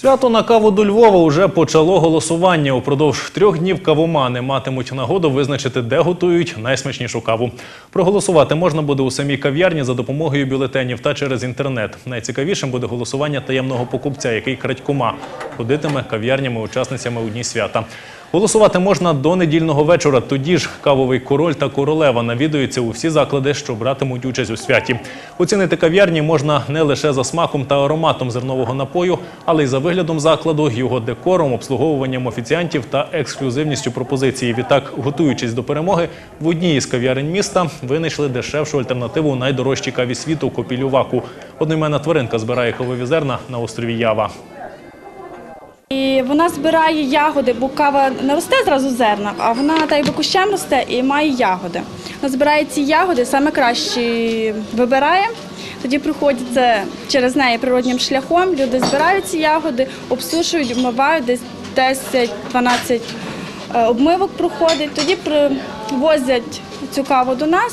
Свято на каву до Львова уже почало голосування. Упродовж трьох днів кавомани матимуть нагоду визначити, де готують найсмачнішу каву. Проголосувати можна буде у самій кав'ярні за допомогою бюлетенів та через інтернет. Найцікавішим буде голосування таємного покупця, який крадькома ходитиме кав'ярнями учасницями у дні свята. Голосувати можна до недільного вечора. Тоді ж кавовий король та королева навідуються у всі заклади, що братимуть участь у святі. Оцінити кав'ярні можна не лише за смаком та ароматом зернового напою, але й за виглядом закладу, його декором, обслуговуванням офіціантів та ексклюзивністю пропозиції. Відтак, готуючись до перемоги, в одній із кав'ярень міста винайшли дешевшу альтернативу найдорожчій каві світу копілюваку. Одноіменна тваринка збирає кавові зерна на острові Ява. І вона збирає ягоди, бо кава не росте зразу зерна, а вона так якби кущем росте і має ягоди. Вона збирає ці ягоди, саме кращі вибирає. Тоді приходять через неї природнім шляхом. Люди збирають ці ягоди, обсушують, вмивають десь 10-12 е, обмивок проходить. Тоді привозять цю каву до нас.